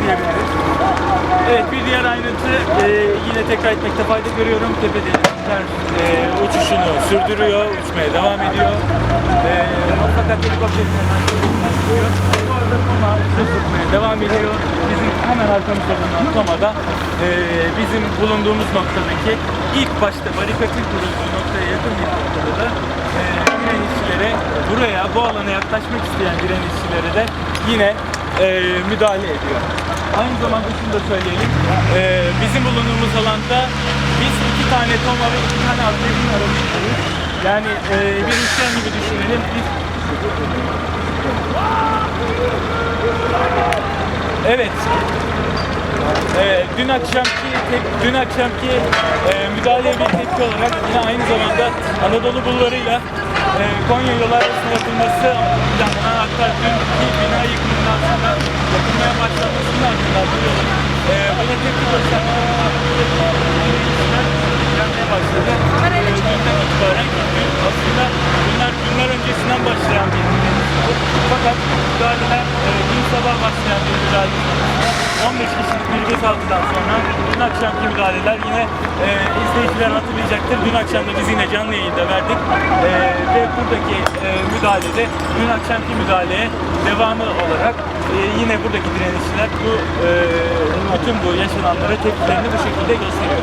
diyebiliriz. Evet bir diğer ayrıntı e, yine tekrar etmekte fayda görüyorum. Tepede ter e, uçuşunu sürdürüyor, uçmaya devam ediyor. E, fakat helikopterlerden çıkıyor. Bu devam ediyor. Bizim hemen arkamızda bulunan Toma'da e, bizim bulunduğumuz noktadaki ilk başta barikatın kurulduğu noktaya yakın bir noktada da e, direnişçilere buraya bu alana yaklaşmak isteyen direnişçilere de yine e, müdahale ediyor. Aynı zamanda şunu da söyleyelim. e, bizim bulunduğumuz alanda biz iki tane Toma ve iki tane Abdülhamid'in arasındayız. Yani e, bir üçgen gibi düşünelim. Biz Evet. Ee, dün akşamki tek- dün akşamki e, müdahaleye bir tepki olarak yine aynı zamanda Anadolu bulvarıyla e, Konya yolu arasında yapılması planlanan hatta dünkü e. E, itibaren dün aslında bunlar günler öncesinden başlayan bir. Fakat müdahaleler e, dün sabah başlayan bir müdahale sonrasında 15 kişilik bir gözaltıdan sonra dün akşamki müdahaleler yine e, izleyiciler hatırlayacaktır. Dün akşam da biz yine canlı yayında verdik. E, ve buradaki e, müdahalede dün akşamki müdahaleye devamı olarak e, yine buradaki direnişçiler bu e, bütün bu yaşananlara tepkilerini bu şekilde gösteriyor.